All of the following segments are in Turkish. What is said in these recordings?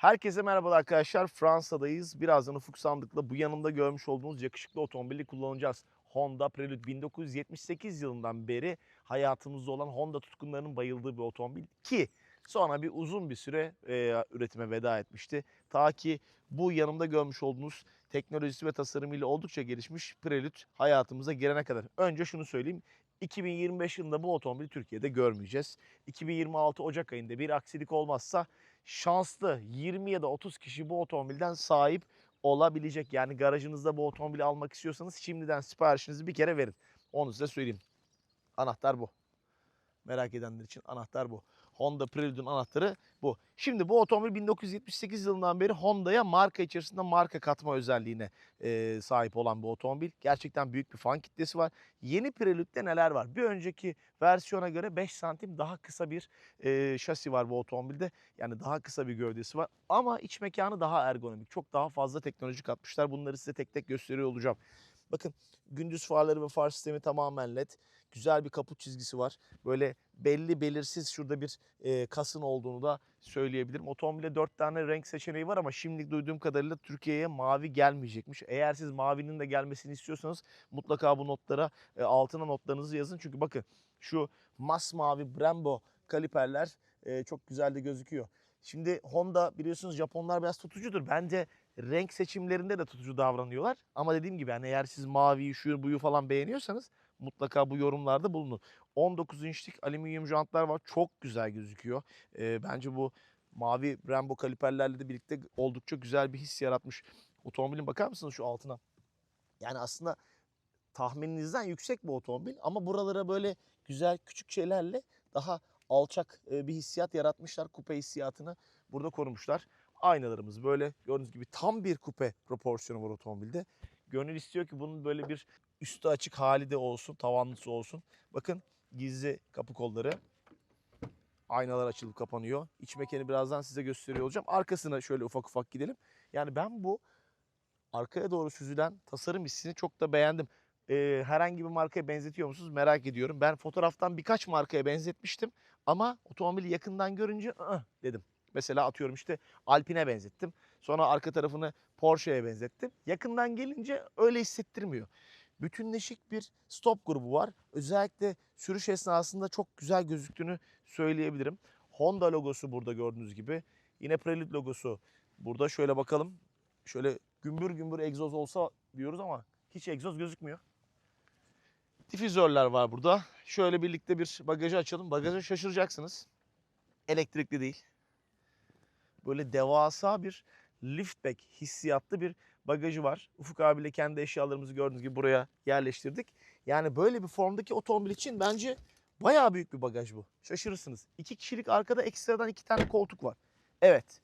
Herkese merhaba arkadaşlar. Fransa'dayız. Birazdan Ufuk Sandık'la bu yanımda görmüş olduğunuz yakışıklı otomobili kullanacağız. Honda Prelude 1978 yılından beri hayatımızda olan Honda tutkunlarının bayıldığı bir otomobil ki sonra bir uzun bir süre e, üretime veda etmişti. Ta ki bu yanımda görmüş olduğunuz teknolojisi ve tasarımıyla oldukça gelişmiş Prelude hayatımıza girene kadar. Önce şunu söyleyeyim. 2025 yılında bu otomobili Türkiye'de görmeyeceğiz. 2026 Ocak ayında bir aksilik olmazsa şanslı 20 ya da 30 kişi bu otomobilden sahip olabilecek. Yani garajınızda bu otomobili almak istiyorsanız şimdiden siparişinizi bir kere verin. Onu size söyleyeyim. Anahtar bu. Merak edenler için anahtar bu. Honda Prelude'un anahtarı bu. Şimdi bu otomobil 1978 yılından beri Honda'ya marka içerisinde marka katma özelliğine e, sahip olan bir otomobil. Gerçekten büyük bir fan kitlesi var. Yeni Prelude'de neler var? Bir önceki versiyona göre 5 santim daha kısa bir e, şasi var bu otomobilde. Yani daha kısa bir gövdesi var. Ama iç mekanı daha ergonomik. Çok daha fazla teknoloji katmışlar. Bunları size tek tek gösteriyor olacağım. Bakın gündüz farları ve far sistemi tamamen led. Güzel bir kaput çizgisi var. Böyle belli belirsiz şurada bir e, kasın olduğunu da söyleyebilirim. Otomobilde 4 tane renk seçeneği var ama şimdi duyduğum kadarıyla Türkiye'ye mavi gelmeyecekmiş. Eğer siz mavinin de gelmesini istiyorsanız mutlaka bu notlara e, altına notlarınızı yazın. Çünkü bakın şu masmavi Brembo kaliperler e, çok güzel de gözüküyor. Şimdi Honda biliyorsunuz Japonlar biraz tutucudur. Bence renk seçimlerinde de tutucu davranıyorlar. Ama dediğim gibi yani eğer siz maviyi, şu buyu falan beğeniyorsanız mutlaka bu yorumlarda bulunun. 19 inçlik alüminyum jantlar var. Çok güzel gözüküyor. Ee, bence bu mavi Brembo kaliperlerle de birlikte oldukça güzel bir his yaratmış. Otomobilin bakar mısınız şu altına? Yani aslında tahmininizden yüksek bu otomobil ama buralara böyle güzel küçük şeylerle daha alçak e, bir hissiyat yaratmışlar. Kupe hissiyatını burada korumuşlar. Aynalarımız böyle gördüğünüz gibi tam bir kupe proporsiyonu var otomobilde. Gönül istiyor ki bunun böyle bir üstü açık hali de olsun, tavanlısı olsun. Bakın gizli kapı kolları. Aynalar açılıp kapanıyor. İç mekanı birazdan size gösteriyor olacağım. Arkasına şöyle ufak ufak gidelim. Yani ben bu arkaya doğru süzülen tasarım hissini çok da beğendim. Ee, herhangi bir markaya benzetiyor musunuz merak ediyorum. Ben fotoğraftan birkaç markaya benzetmiştim ama otomobili yakından görünce "Ih!" dedim. Mesela atıyorum işte Alpine benzettim. Sonra arka tarafını Porsche'ye benzettim. Yakından gelince öyle hissettirmiyor. Bütünleşik bir stop grubu var. Özellikle sürüş esnasında çok güzel gözüktüğünü söyleyebilirim. Honda logosu burada gördüğünüz gibi. Yine Prelude logosu burada. Şöyle bakalım. Şöyle gümbür gümbür egzoz olsa diyoruz ama hiç egzoz gözükmüyor. Difüzörler var burada. Şöyle birlikte bir bagajı açalım. Bagajı şaşıracaksınız. Elektrikli değil. Böyle devasa bir liftback hissiyatlı bir bagajı var. Ufuk abiyle kendi eşyalarımızı gördüğünüz gibi buraya yerleştirdik. Yani böyle bir formdaki otomobil için bence bayağı büyük bir bagaj bu. Şaşırırsınız. İki kişilik arkada ekstradan iki tane koltuk var. Evet.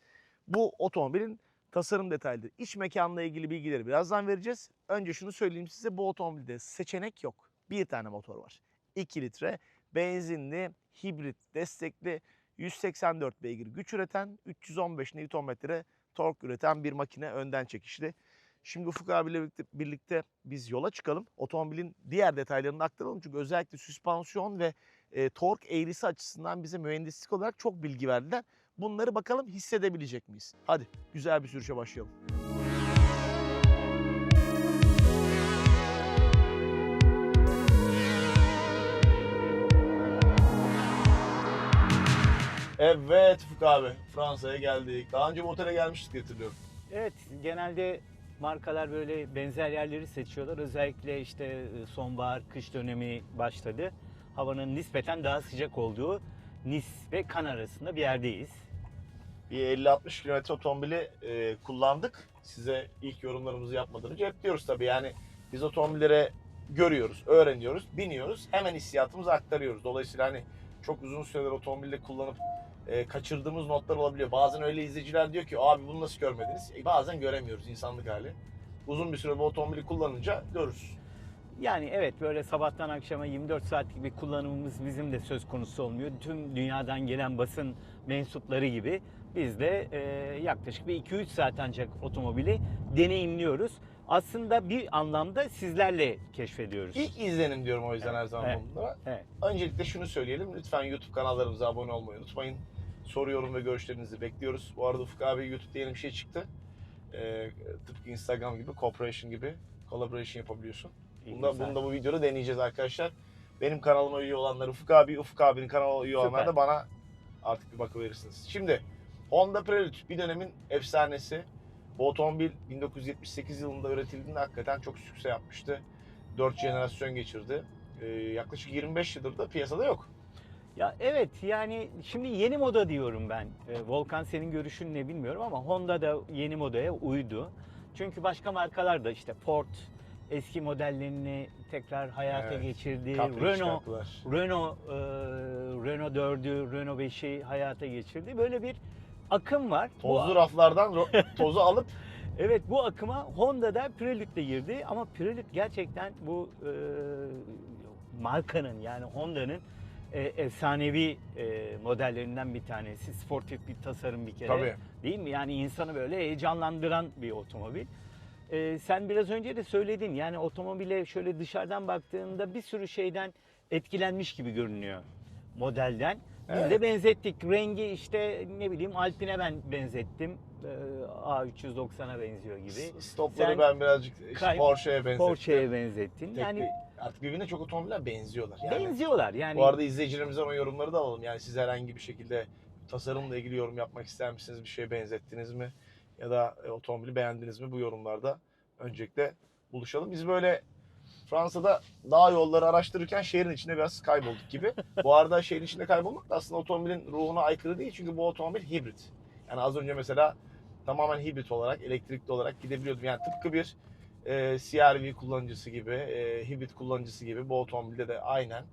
Bu otomobilin tasarım detayları. İç mekanla ilgili bilgileri birazdan vereceğiz. Önce şunu söyleyeyim size bu otomobilde seçenek yok. Bir tane motor var. 2 litre benzinli, hibrit destekli 184 beygir güç üreten 315 Nm tork üreten bir makine önden çekişli. Şimdi Ufuk abiyle birlikte, birlikte biz yola çıkalım. Otomobilin diğer detaylarını aktaralım. Çünkü özellikle süspansiyon ve e, tork eğrisi açısından bize mühendislik olarak çok bilgi verdiler. Bunları bakalım hissedebilecek miyiz? Hadi güzel bir sürüşe başlayalım. Evet Ufuk abi Fransa'ya geldik. Daha önce bu otele gelmiştik hatırlıyorum. Evet, genelde markalar böyle benzer yerleri seçiyorlar. Özellikle işte e, sonbahar, kış dönemi başladı. Havanın nispeten daha sıcak olduğu Nice ve Kan arasında bir yerdeyiz. Bir 50-60 kilometre otomobili e, kullandık. Size ilk yorumlarımızı yapmadan önce hep diyoruz tabii yani biz otomobillere görüyoruz, öğreniyoruz, biniyoruz. Hemen hissiyatımızı aktarıyoruz. Dolayısıyla hani çok uzun süreler otomobilde kullanıp e, kaçırdığımız notlar olabiliyor. Bazen öyle izleyiciler diyor ki abi bunu nasıl görmediniz? E, bazen göremiyoruz insanlık hali. Uzun bir süre bu otomobili kullanınca görürüz. Yani evet böyle sabahtan akşama 24 saatlik bir kullanımımız bizim de söz konusu olmuyor. Tüm dünyadan gelen basın mensupları gibi biz de e, yaklaşık bir 2-3 saat ancak otomobili deneyimliyoruz. Aslında bir anlamda sizlerle keşfediyoruz. İlk izlenim diyorum o yüzden her zaman Evet. bunlara. Evet. Öncelikle şunu söyleyelim. Lütfen YouTube kanallarımıza abone olmayı unutmayın. Soruyorum ve görüşlerinizi bekliyoruz. Bu arada Ufuk abi YouTube'da yeni bir şey çıktı. Ee, tıpkı Instagram gibi, cooperation gibi collaboration yapabiliyorsun. Bunda, Güzel. bunu da bu videoda deneyeceğiz arkadaşlar. Benim kanalıma üye olanlar Ufuk abi, Ufuk abinin kanalına üye olanlar da bana artık bir bakıverirsiniz. Şimdi Honda Prelude bir dönemin efsanesi. Bu otomobil 1978 yılında üretildiğinde hakikaten çok sükse yapmıştı. 4 jenerasyon geçirdi. Ee, yaklaşık 25 yıldır da piyasada yok. Ya evet yani şimdi yeni moda diyorum ben. Ee, Volkan senin görüşün ne bilmiyorum ama Honda da yeni modaya uydu. Çünkü başka markalar da işte Ford eski modellerini tekrar hayata Evet. geçirdi. Capri Renault çıkarttılar. Renault e, Renault 4'ü, Renault 5'i hayata geçirdi. Böyle bir akım var. Bu- Tozlu raflardan ro- tozu alıp Evet bu akıma Honda da Prelude de girdi ama Prelude gerçekten bu e, markanın yani Honda'nın e, efsanevi e, modellerinden bir tanesi. Sportif bir tasarım bir kere. tabii Değil mi? Yani insanı böyle heyecanlandıran bir otomobil. E, sen biraz önce de söyledin yani otomobile şöyle dışarıdan baktığında bir sürü şeyden etkilenmiş gibi görünüyor modelden. Biz Evet. de benzettik. Rengi işte ne bileyim Alpine ben benzettim. Ee, A390'a benziyor gibi. Stopları Sen ben birazcık işte Porsche'ye benzettim. Porsche'ye benzettin. Tek Yani bir- artık birbirine çok otomobiller benziyorlar. Yani benziyorlar. Yani bu arada izleyicilerimizden o yorumları da alalım. Yani siz herhangi bir şekilde tasarımla ilgili yorum yapmak ister misiniz? Bir şeye benzettiniz mi? Ya da e, otomobili beğendiniz mi? Bu yorumlarda öncelikle buluşalım. Biz böyle Fransa'da dağ yolları araştırırken şehrin içinde biraz kaybolduk gibi. bu arada şehrin içinde kaybolmak da aslında otomobilin ruhuna aykırı değil. Çünkü bu otomobil hibrit. Yani az önce mesela tamamen hibrit olarak, elektrikli olarak gidebiliyordum. Yani tıpkı bir e, CR-V kullanıcısı gibi, e, hibrit kullanıcısı gibi bu otomobilde de aynen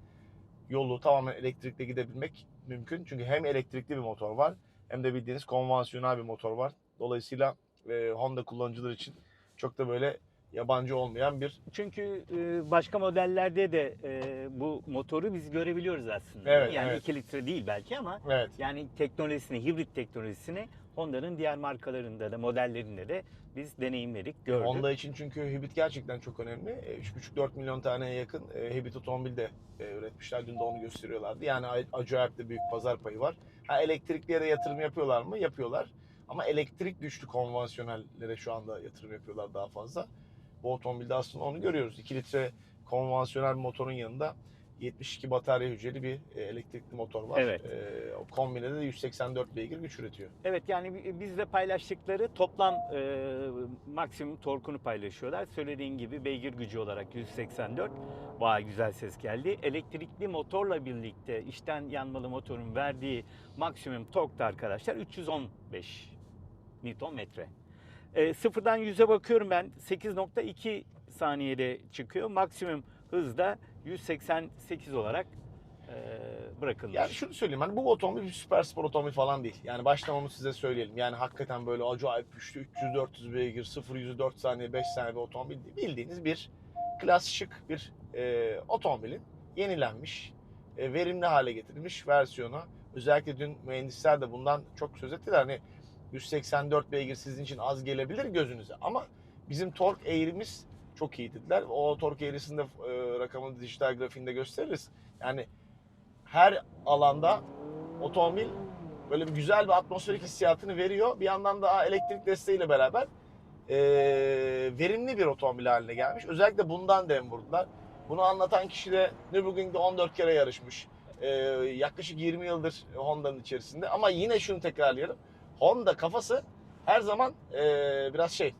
yolu tamamen elektrikle gidebilmek mümkün. Çünkü hem elektrikli bir motor var hem de bildiğiniz konvansiyonel bir motor var. Dolayısıyla e, Honda kullanıcılar için çok da böyle yabancı olmayan bir çünkü e, başka modellerde de e, bu motoru biz görebiliyoruz aslında. Evet, yani evet. 2 litre değil belki ama evet. yani teknolojisini, hibrit teknolojisini Honda'nın diğer markalarında da modellerinde de biz deneyimledik, gördük. Honda için çünkü hibrit gerçekten çok önemli. E, 3,5-4 milyon taneye yakın e, hibrit otomobil de e, üretmişler. Dün de onu gösteriyorlardı. Yani acayip de büyük pazar payı var. Ha, elektrikliye de yatırım yapıyorlar mı? Yapıyorlar. Ama elektrik güçlü konvansiyonellere şu anda yatırım yapıyorlar daha fazla. Bu otomobilde aslında onu görüyoruz. 2 litre konvansiyonel motorun yanında 72 batarya hücreli bir e, elektrikli motor var. Evet. E, o kombinede de 184 beygir güç üretiyor. Evet yani bi- bizle paylaştıkları toplam e, maksimum torkunu paylaşıyorlar. Söylediğin gibi beygir gücü olarak 184. Vay güzel ses geldi. Elektrikli motorla birlikte içten yanmalı motorun verdiği maksimum tork da arkadaşlar 315 Newton metre. E, sıfırdan 100'e bakıyorum ben 8.2 saniyede çıkıyor. Maksimum hızda 188 olarak e, bırakılmış. Yani şunu söyleyeyim hani bu otomobil bir süper spor otomobil falan değil. Yani baştan onu size söyleyelim. Yani hakikaten böyle acayip güçlü 300-400 beygir 0 4 saniye 5 saniye bir otomobil değil. Bildiğiniz bir klas şık bir e, otomobilin yenilenmiş, e, verimli hale getirilmiş versiyonu. Özellikle dün mühendisler de bundan çok söz ettiler. Hani 184 beygir sizin için az gelebilir gözünüze ama bizim tork eğrimiz çok iyi dediler. O tork eğrisinde e, rakamını dijital grafiğinde gösteririz. Yani her alanda otomobil böyle bir güzel bir atmosferik hissiyatını veriyor. Bir yandan da elektrik desteğiyle beraber e, verimli bir otomobil haline gelmiş. Özellikle bundan dem vurdular. Bunu anlatan kişi de Nürburgring'de 14 kere yarışmış. E, yaklaşık 20 yıldır Honda'nın içerisinde. Ama yine şunu tekrarlayalım. Honda kafası her zaman e, biraz şey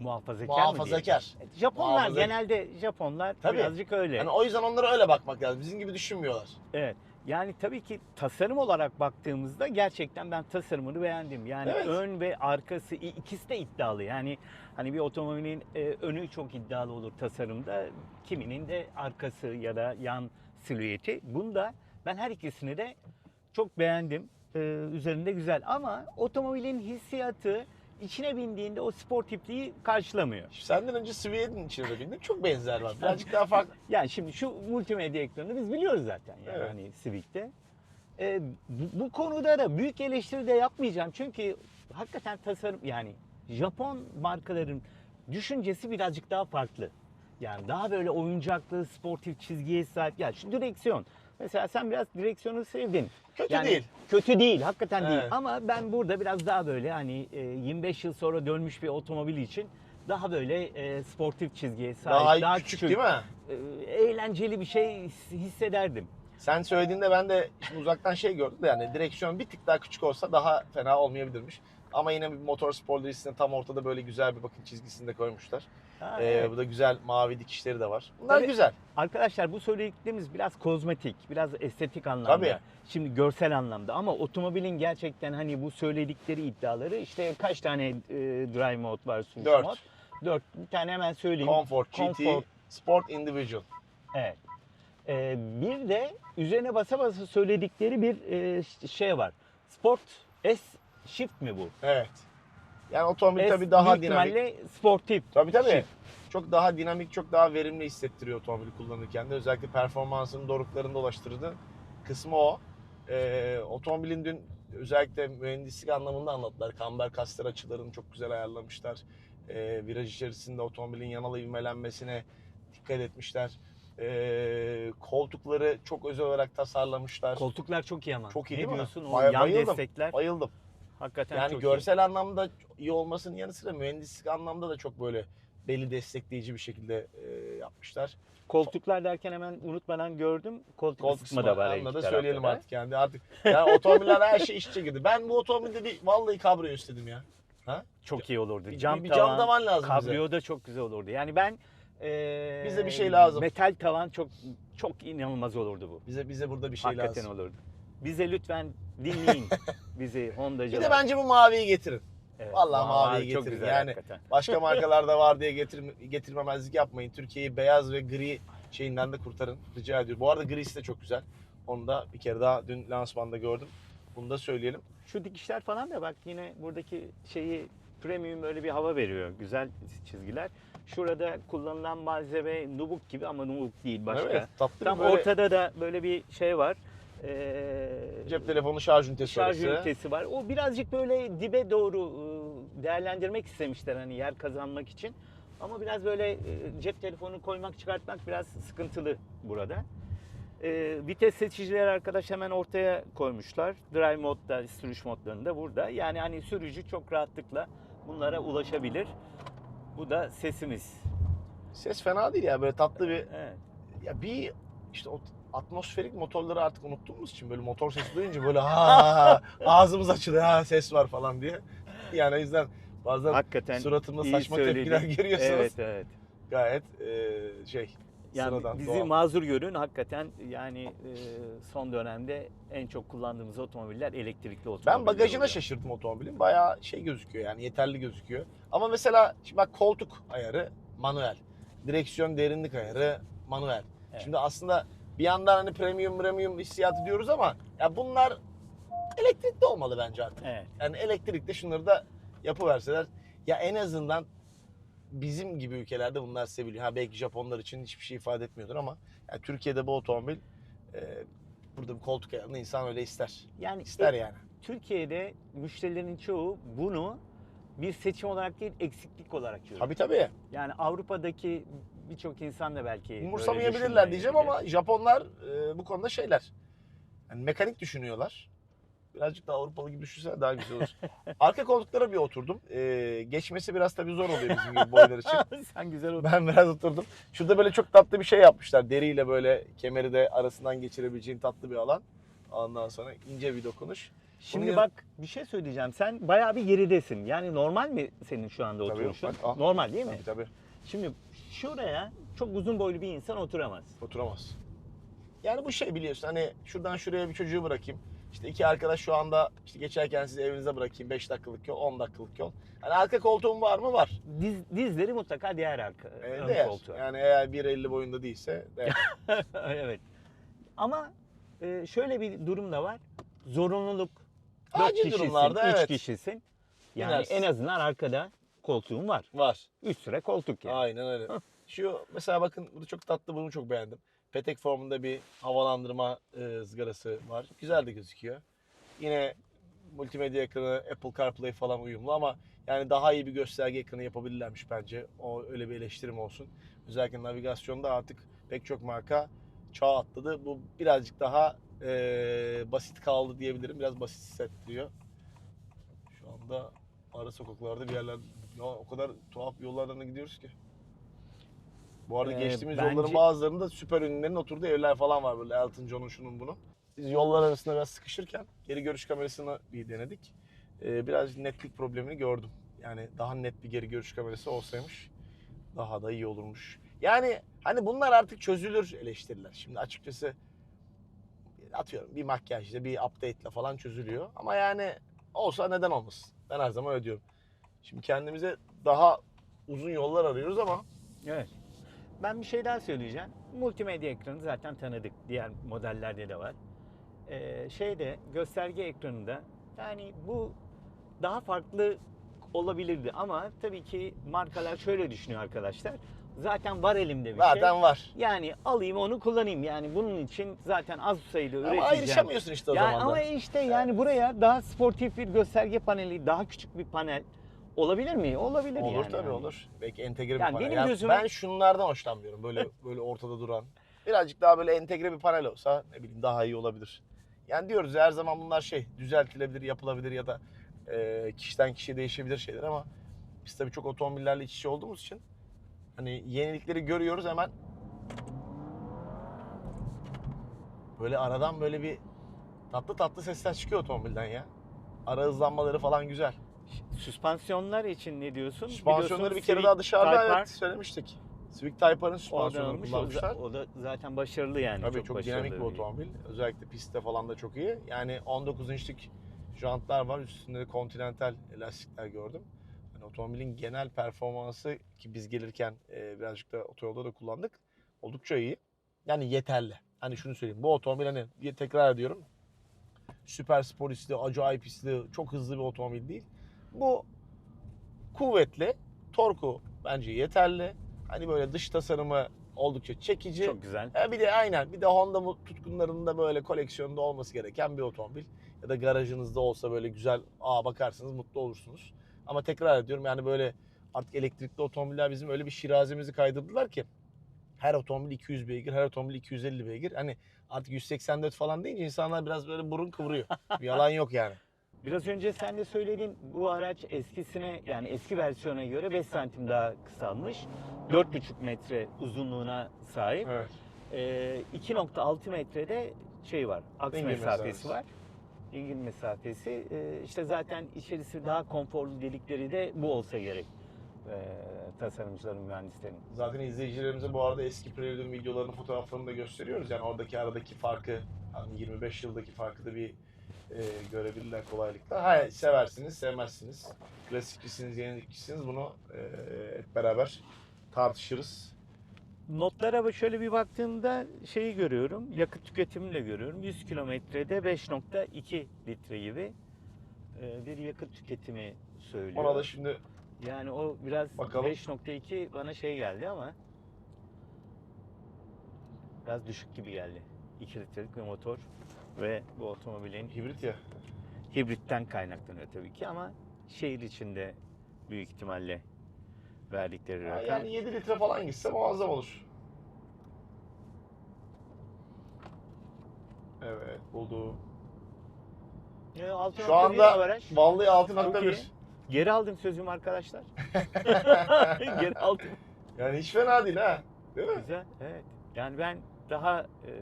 muhafazakar mı diyelim? muhafazakar. Japonlar Muhafaza- genelde Japonlar Tabii. birazcık öyle. Yani o yüzden onlara öyle bakmak lazım. Bizim gibi düşünmüyorlar. Evet. Yani tabii ki tasarım olarak baktığımızda gerçekten ben tasarımını beğendim. Yani Evet. ön ve arkası i- ikisi de iddialı. Yani hani bir otomobilin e, önü çok iddialı olur tasarımda. Kiminin de arkası ya da yan silüeti. Bunda ben her ikisini de çok beğendim. Ee, üzerinde güzel ama otomobilin hissiyatı içine bindiğinde o sportifliği karşılamıyor. Senden önce Sweden'in içine de bindim. Çok benzer var. Birazcık daha farklı. Yani şimdi şu multimedya ekranını biz biliyoruz zaten yani Evet. hani Civic'te. Ee, bu, bu konuda da büyük eleştiri de yapmayacağım çünkü hakikaten tasarım yani Japon markaların düşüncesi birazcık daha farklı. Yani daha böyle oyuncaklı, sportif çizgiye sahip. Ya şu direksiyon Mesela sen biraz direksiyonu sevdin. Kötü Yani değil. Kötü değil, hakikaten değil. Evet. Ama ben burada biraz daha böyle hani e, 25 yıl sonra dönmüş bir otomobil için daha böyle e, sportif çizgiye sahip, Daha, küçük, değil mi? e, eğlenceli bir şey his- hissederdim. Sen söylediğinde ben de uzaktan şey gördüm de yani direksiyon bir tık daha küçük olsa daha fena olmayabilirmiş. Ama yine bir motor spor listesine tam ortada böyle güzel bir bakın çizgisini de koymuşlar. Ha, Ee, evet. Bu da güzel mavi dikişleri de var. Bunlar Tabii. güzel. Arkadaşlar bu söylediklerimiz biraz kozmetik, biraz estetik anlamda. Tabii. Şimdi görsel anlamda ama otomobilin gerçekten hani bu söyledikleri iddiaları işte kaç tane e, drive mode var, sürüş Dört. mod? Dört. Bir tane hemen söyleyeyim. Comfort, GT, Comfort. Sport Individual. Evet. Ee, bir de üzerine basa basa söyledikleri bir e, şey var. Sport S Shift mi bu? Evet. Yani otomobil S tabii daha büyük dinamik. ihtimalle sportif. Tabii tabii. Shift. Çok daha dinamik, çok daha verimli hissettiriyor otomobili kullanırken de. Özellikle performansını doruklarında ulaştırdığı kısmı o. Ee, otomobilin dün özellikle mühendislik anlamında anlattılar. Kamber kastar açılarını çok güzel ayarlamışlar. Ee, viraj içerisinde otomobilin yanal ivmelenmesine dikkat etmişler. Ee, koltukları çok özel olarak tasarlamışlar. Koltuklar çok iyi ama. Çok iyi ne değil mi? diyorsun? O Bay- yan bayıldım. destekler Bayıldım. Hakikaten Yani çok iyi. görsel anlamda iyi olmasının yanı sıra mühendislik anlamda da çok böyle beli destekleyici bir şekilde e, yapmışlar. Koltuklar derken hemen unutmadan gördüm. Koltuk, Koltuk ısıtma da var. iki da söyleyelim da. artık yani artık. Yani otomobiller her şey iç içe girdi. Ben bu otomobilde bir vallahi kabrio istedim ya. Çok iyi olurdu. Bir, Cam bir tavan, cam tavan lazım bize. kabrio da çok güzel olurdu. Yani ben eee, Bize bir şey lazım. Metal tavan çok çok inanılmaz olurdu bu. Bize bize burada bir şey Hakikaten lazım. olurdu. Bize lütfen dinleyin bizi Honda'cılar. Bir de bence bu maviyi getirin. Evet, vallahi maviyi çok getirin. güzel Yani- hakikaten. Başka markalarda var diye getir, getirmemezlik yapmayın. Türkiye'yi beyaz ve gri şeyinden de kurtarın. Rica ediyorum. Bu arada grisi de çok güzel. Onu da bir kere daha dün lansmanda gördüm. Bunu da söyleyelim. Şu dikişler falan da bak yine buradaki şeyi premium böyle bir hava veriyor. Güzel çizgiler. Şurada kullanılan malzeme nubuk gibi ama nubuk değil başka. Evet, tatlı Tam bir böyle ortada da böyle bir şey var. Ee, cep telefonu şarj ünitesi şarj orası. ünitesi var. O birazcık böyle dibe doğru e, değerlendirmek istemişler hani yer kazanmak için. Ama biraz böyle e, cep telefonu koymak çıkartmak biraz sıkıntılı burada. E, vites seçicileri arkadaş hemen ortaya koymuşlar. Drive modda, sürüş modlarında burada. Yani hani sürücü çok rahatlıkla bunlara ulaşabilir. Bu da sesimiz. Ses fena değil ya böyle tatlı bir Evet. ya bir işte o atmosferik motorları artık unuttuğumuz için böyle motor sesi duyunca böyle ha ağzımız açılıyor ha ses var falan diye. Yani o yüzden bazen Hakikaten suratımda saçma söyledin. tepkiler görüyorsanız Evet, evet. gayet e, şey Yani sıradan bizi doğal. mazur görün. Hakikaten yani e, son dönemde en çok kullandığımız otomobiller elektrikli otomobiller. Ben bagajına oluyor. şaşırdım otomobilin. Bayağı şey gözüküyor yani yeterli gözüküyor. Ama mesela şimdi bak koltuk ayarı manuel. Direksiyon derinlik ayarı manuel. Evet. Şimdi aslında bir yandan hani premium premium hissiyatı diyoruz ama ya bunlar elektrikli olmalı bence artık. Evet. Yani elektrikli şunları da yapıverseler ya en azından bizim gibi ülkelerde bunlar seviliyor. Ha belki Japonlar için hiçbir şey ifade etmiyordur ama yani Türkiye'de bu otomobil e, burada bir koltuk ayarını insan öyle ister. Yani İster e, yani. Türkiye'de müşterilerin çoğu bunu bir seçim olarak değil eksiklik olarak görüyor. Tabii tabii. Yani Avrupa'daki birçok insan da belki Umursamayabilirler diyeceğim ama Japonlar e, bu konuda şeyler. Yani mekanik düşünüyorlar. Birazcık da Avrupalı gibi düşünsene daha güzel olur. Arka koltuklara bir oturdum. E, geçmesi biraz tabii zor oluyor bizim gibi boylar için. Sen güzel oldun. Ben biraz oturdum. Şurada böyle çok tatlı bir şey yapmışlar. Deriyle böyle kemeri de arasından geçirebileceğin tatlı bir alan. Ondan sonra ince bir dokunuş. Şimdi Bunun- bak bir şey söyleyeceğim. Sen bayağı bir geridesin. Yani normal mi senin şu anda Tabii oturuşun? bak, ah. Normal değil mi? Tabii tabii. Şimdi şuraya çok uzun boylu bir insan oturamaz. Oturamaz. Yani bu şey biliyorsun hani şuradan şuraya bir çocuğu bırakayım. İşte iki arkadaş şu anda işte geçerken sizi evinize bırakayım 5 dakikalık yol 10 dakikalık yol. Hani arka koltuğum var mı? Var. Diz, dizleri mutlaka diğer arka Ee, ön değer. koltuğa. Yani eğer 1.50 boyunda değilse değer. evet. Ama e, şöyle bir durum da var. Zorunluluk. Acil kişisin, durumlarda üç evet. kişisin. Yani İnersin. en azından arkada koltuğun var. var. Üç sıra koltuk yani. Aynen öyle. Şu mesela bakın burada çok tatlı bunu çok beğendim. Petek formunda bir havalandırma e, ızgarası var. Güzel de gözüküyor. Yine multimedya ekranı Apple CarPlay falan uyumlu ama yani daha iyi bir gösterge ekranı yapabilirlermiş bence. O öyle bir eleştirim olsun. Özellikle navigasyonda artık pek çok marka çağ atladı. Bu birazcık daha e, basit kaldı diyebilirim. Biraz basit hissettiriyor. Şu anda ara sokaklarda bir yerler ya o kadar tuhaf yollardan da gidiyoruz ki. Bu arada Ee, geçtiğimiz bence- yolların bazılarında süper ünlülerin oturduğu evler falan var böyle Elton John'un şunun bunun. Biz yollar arasında biraz sıkışırken geri görüş kamerasını bir denedik. Ee, biraz netlik problemini gördüm. Yani daha net bir geri görüş kamerası olsaymış daha da iyi olurmuş. Yani hani bunlar artık çözülür eleştiriler. Şimdi açıkçası atıyorum bir makyajla bir update'le falan çözülüyor. Ama yani olsa neden olmasın? Ben her zaman öyle diyorum. Şimdi kendimize daha uzun yollar arıyoruz ama Evet. Ben bir şey daha söyleyeceğim. Multimedya ekranı zaten tanıdık. Diğer modellerde de var. Ee, şeyde gösterge ekranında yani bu daha farklı olabilirdi ama tabii ki markalar şöyle düşünüyor arkadaşlar. Zaten var elimde bir şey. zaten var. Yani alayım onu kullanayım. Yani bunun için zaten az sayıda Ama üreteceğim. ayrışamıyorsun işte o Yani zaman da. ama işte yani buraya daha sportif bir gösterge paneli, daha küçük bir panel olabilir mi? Olabilir Olur yani. tabii olur. Belki entegre bir Yani panel. benim Yani gözüme- Ben şunlardan hoşlanmıyorum. Böyle böyle ortada duran. Birazcık daha böyle entegre bir panel olsa ne bileyim daha iyi olabilir. Yani diyoruz ya, her zaman bunlar şey düzeltilebilir, yapılabilir ya da e, kişiden kişiye değişebilir şeyler ama biz tabii çok otomobillerle iç içe olduğumuz için hani yenilikleri görüyoruz hemen böyle aradan böyle bir tatlı tatlı sesler çıkıyor otomobilden ya. Ara hızlanmaları falan güzel. Süspansiyonlar için ne diyorsun? Süspansiyonları bir kere daha dışarıda Type evet R söylemiştik. Civic Type R'ın Oradan süspansiyonunu kullanmışlar. da, o da zaten başarılı yani. Tabii çok, çok, dinamik bir otomobil. Özellikle pistte falan da çok iyi. Yani 19 inçlik jantlar var. Üstünde de Continental lastikler gördüm. Yani otomobilin genel performansı ki biz gelirken e, birazcık da otoyolda da kullandık. Oldukça iyi. Yani yeterli. Hani şunu söyleyeyim. Bu otomobil hani tekrar ediyorum. Süper spor hisli, acayip hisli, çok hızlı bir otomobil değil. Bu kuvvetli. Torku bence yeterli. Hani böyle dış tasarımı oldukça çekici. Çok güzel. Ha bir de aynen bir de Honda tutkunlarında böyle koleksiyonda olması gereken bir otomobil. Ya da garajınızda olsa böyle güzel aa bakarsınız mutlu olursunuz. Ama tekrar ediyorum yani böyle artık elektrikli otomobiller bizim öyle bir şirazemizi kaydırdılar ki her otomobil 200 beygir, her otomobil 250 beygir. Hani artık 184 falan deyince insanlar biraz böyle burun kıvırıyor. Bir yalan yok yani. Biraz önce sen de söyledin bu araç eskisine yani eski versiyona göre 5 santim daha kısalmış. 4,5 metre uzunluğuna sahip. Evet. Ee, 2.6 metrede şey var, aks Dingil mesafesi mesafesi. var. Dingil mesafesi. Ee, işte zaten içerisi daha konforlu delikleri de bu olsa gerek. Ee, tasarımcıların, mühendislerin. Zaten izleyicilerimize bu arada eski Prelude'un videolarını, fotoğraflarını da gösteriyoruz. Yani oradaki aradaki farkı, hani 25 yıldaki farkı da bir e, görebilirler kolaylıkla. Ha, seversiniz, sevmezsiniz. Klasikçisiniz, yenilikçisiniz. Bunu e, hep beraber tartışırız. Notlara şöyle bir baktığımda şeyi görüyorum, yakıt tüketimini de görüyorum. 100 kilometrede 5.2 litre gibi e, bir yakıt tüketimi söylüyor. Ona da şimdi Yani o biraz Bakalım. 5.2 bana şey geldi ama biraz düşük gibi geldi. 2 litrelik bir motor ve bu otomobilin hibrit ya. hibritten kaynaklanıyor tabii ki ama şehir içinde büyük ihtimalle verdikleri Ha, rakam. Yani 7 litre falan gitse muazzam olur. Evet buldum. E, 6.1 Şu anda averaj. vallahi Çok iyi. 6.1. Geri aldım sözümü arkadaşlar. Geri aldım. Yani hiç fena değil ha. Değil mi? Güzel, evet. Yani ben daha e,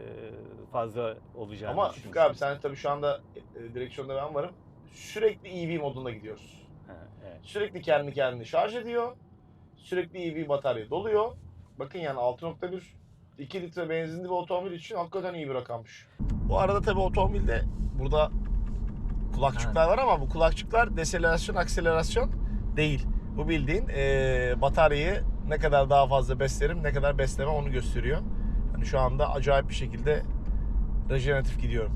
fazla olacağını Ama düşünmüştüm. abi sen tabii şu anda e, direksiyonda ben varım. Sürekli EV modunda gidiyoruz. Ha, evet. Sürekli kendi kendini şarj ediyor. Sürekli EV batarya doluyor. Bakın yani 6.1 2 litre benzinli bir otomobil için hakikaten iyi bir rakammış. Bu arada tabii otomobilde burada kulakçıklar var ama bu kulakçıklar deselerasyon, akselerasyon değil. Bu bildiğin eee, bataryayı ne kadar daha fazla beslerim, ne kadar beslemem onu gösteriyor. Hani şu anda acayip bir şekilde rejeneratif gidiyorum.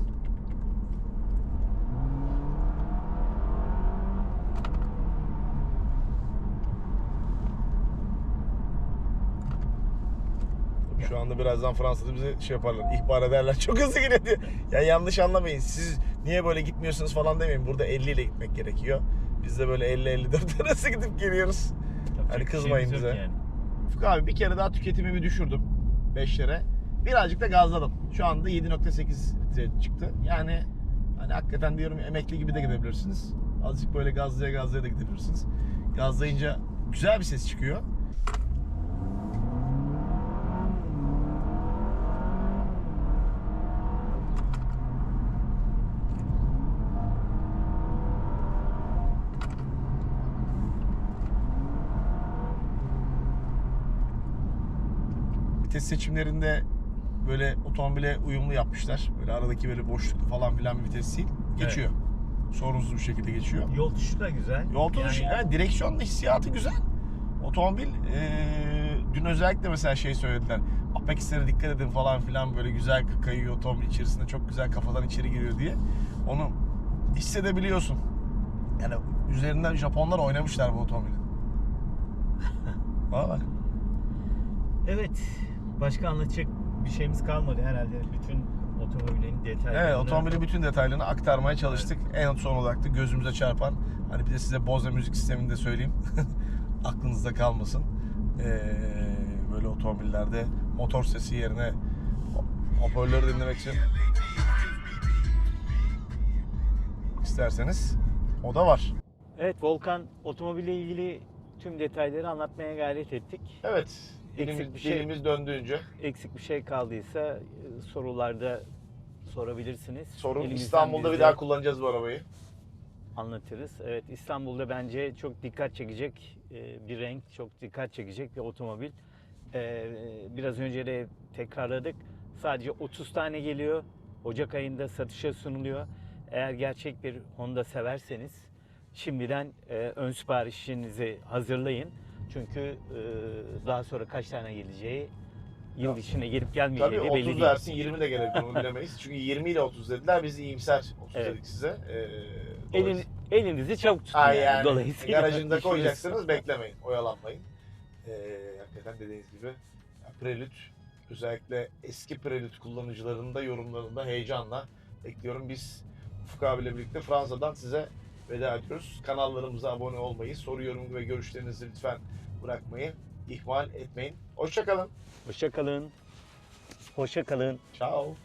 Şu anda birazdan Fransa'da bize şey yaparlar, ihbar ederler. Çok hızlı gidiyor diye. Ya yanlış anlamayın. Siz niye böyle gitmiyorsunuz falan demeyin. Burada 50 ile gitmek gerekiyor. Biz de böyle 50-54 arası gidip geliyoruz. Yapacak Hani kızmayın bize. yani. Abi bir kere daha tüketimimi düşürdüm 5'lere. birazcık da gazladım. Şu anda 7.8 litre çıktı. Yani hani hakikaten diyorum emekli gibi de gidebilirsiniz. Azıcık böyle gazlaya gazlaya da gidebilirsiniz. Gazlayınca güzel bir ses çıkıyor. Vites seçimlerinde böyle otomobile uyumlu yapmışlar. Böyle aradaki böyle boşluklu falan filan bir vites değil. Geçiyor. Sorunsuz bir şekilde geçiyor. Yol tutuşu da güzel. Yol tutuşu, Yani- evet, direksiyonun hissiyatı güzel. Otomobil, eee, dün özellikle mesela şey söylediler. Apex'lere dikkat edin falan filan böyle güzel kayıyor otomobil içerisinde çok güzel kafadan içeri giriyor diye. Onu hissedebiliyorsun. Yani üzerinden Japonlar oynamışlar bu otomobilin. Valla. Evet. Başka anlatacak bir şeyimiz kalmadı herhalde. Bütün otomobilin detaylarını. Evet otomobilin bütün detaylarını aktarmaya çalıştık. En son olarak da gözümüze çarpan hani bir de size Bose müzik sistemini de söyleyeyim. Aklınızda kalmasın. Ee, böyle otomobillerde motor sesi yerine hoparlörü dinlemek için isterseniz o da var. Evet Volkan otomobille ilgili tüm detayları anlatmaya gayret ettik. Evet. Eksik Dilimiz, bir şey- dilimiz döndüğünce. Eksik bir şey kaldıysa e, sorularda sorabilirsiniz. Sorun Elimizden İstanbul'da bir daha kullanacağız bu arabayı. anlatırız. Evet İstanbul'da bence çok dikkat çekecek e, bir renk, çok dikkat çekecek bir otomobil. E, Biraz önce de tekrarladık. Sadece 30 tane geliyor. Ocak ayında satışa sunuluyor. Eğer gerçek bir Honda severseniz şimdiden e, ön siparişinizi hazırlayın. Çünkü e, daha sonra kaç tane geleceği yıl içine gelip gelmeyeceği Tabii de 30 belli değil. versin 20 de gelebilir onu bilemeyiz. Çünkü 20 ile 30 dediler biz iyimser 30 Evet. dedik size. Ee, Elin, dolayısıyla- elinizi çabuk tutun. Ha yani. yani Dolayısıyla garajında işiniz- koyacaksınız beklemeyin, oyalanmayın. Ee, hakikaten dediğiniz gibi ya, Prelude özellikle eski Prelude kullanıcılarının da yorumlarında heyecanla bekliyorum. Biz Ufuk abiyle birlikte Fransa'dan size veda ediyoruz. Kanallarımıza abone olmayı, soru, yorum ve görüşlerinizi lütfen bırakmayı ihmal etmeyin. Hoşçakalın. Hoşça kalın. Hoşça kalın. Ciao.